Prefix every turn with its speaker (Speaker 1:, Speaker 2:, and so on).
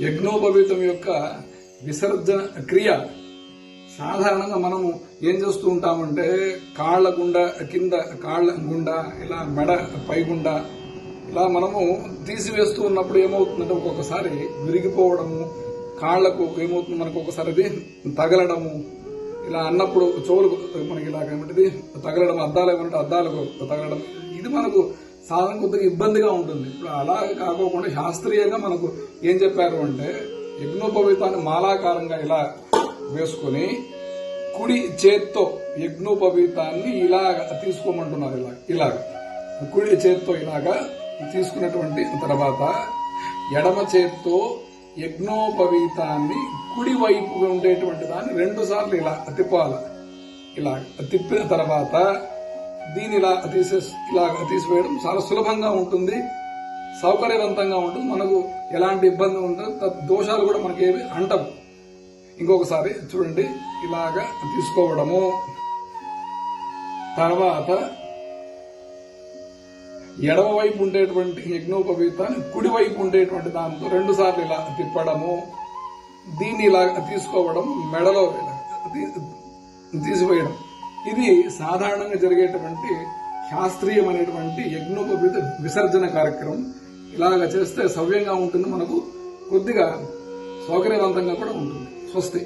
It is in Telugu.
Speaker 1: యజ్ఞోపవీతం యొక్క విసర్జన క్రియ. సాధారణంగా మనము ఏం చేస్తూ ఉంటామంటే కాళ్ళ గుండా కింద కాళ్ళ గుండా ఇలా మెడ పైగుండా ఇలా మనము తీసివేస్తూ ఉన్నప్పుడు ఏమవుతుందంటే ఒక్కొక్కసారి విరిగిపోవడము కాళ్ళకు ఏమవుతుంది మనకు ఒకసారి అది తగలడము ఇలా అన్నప్పుడు చెవులకు మనకి ఇలాగ ఏమిటిది తగలడం అద్దాలు ఏమంటే అద్దాలకు తగలడం. ఇది మనకు సాధన కొద్దిగా ఇబ్బందిగా ఉంటుంది. ఇప్పుడు అలా కాకోకుండా శాస్త్రీయంగా మనకు ఏం చెప్పారు అంటే యజ్ఞోపవీతాన్ని మాలాకారంగా ఇలా వేసుకొని కుడి చేత్తో యజ్ఞోపవీతాన్ని ఇలాగ తీసుకోమంటున్నారు ఇలా ఇలాగ. కుడి చేత్తో ఇలాగా తీసుకున్నటువంటి తర్వాత ఎడమ చేత్తో యజ్ఞోపవీతాన్ని కుడి వైపు ఉండేటువంటి దాన్ని రెండు సార్లు ఇలా తిప్పాలి. ఇలా తిప్పిన తర్వాత దీని ఇలా తీసే ఇలా తీసివేయడం చాలా సులభంగా ఉంటుంది. సౌకర్యవంతంగా ఉంటుంది. మనకు ఎలాంటి ఇబ్బంది ఉండదు. దోషాలు కూడా మనకి ఏవి అంటవు. ఇంకొకసారి చూడండి. ఇలాగా తీసుకోవడము. తర్వాత ఎడమ వైపు ఉండేటువంటి యజ్ఞోపవీతాన్ని కుడి వైపు ఉండేటువంటి దాంతో రెండు సార్లు ఇలా తిప్పడము. దీన్ని ఇలా తీసుకోవడం మెడలో తీసివేయడం. ఇది సాధారణంగా జరిగేటువంటి శాస్త్రీయమైనటువంటి యజ్ఞోపవీత విసర్జన కార్యక్రమం. ఇలాగ చేస్తే సవ్యంగా ఉంటుంది మనకు కొద్దిగా సౌకర్యవంతంగా కూడా ఉంటుంది. స్వస్తి.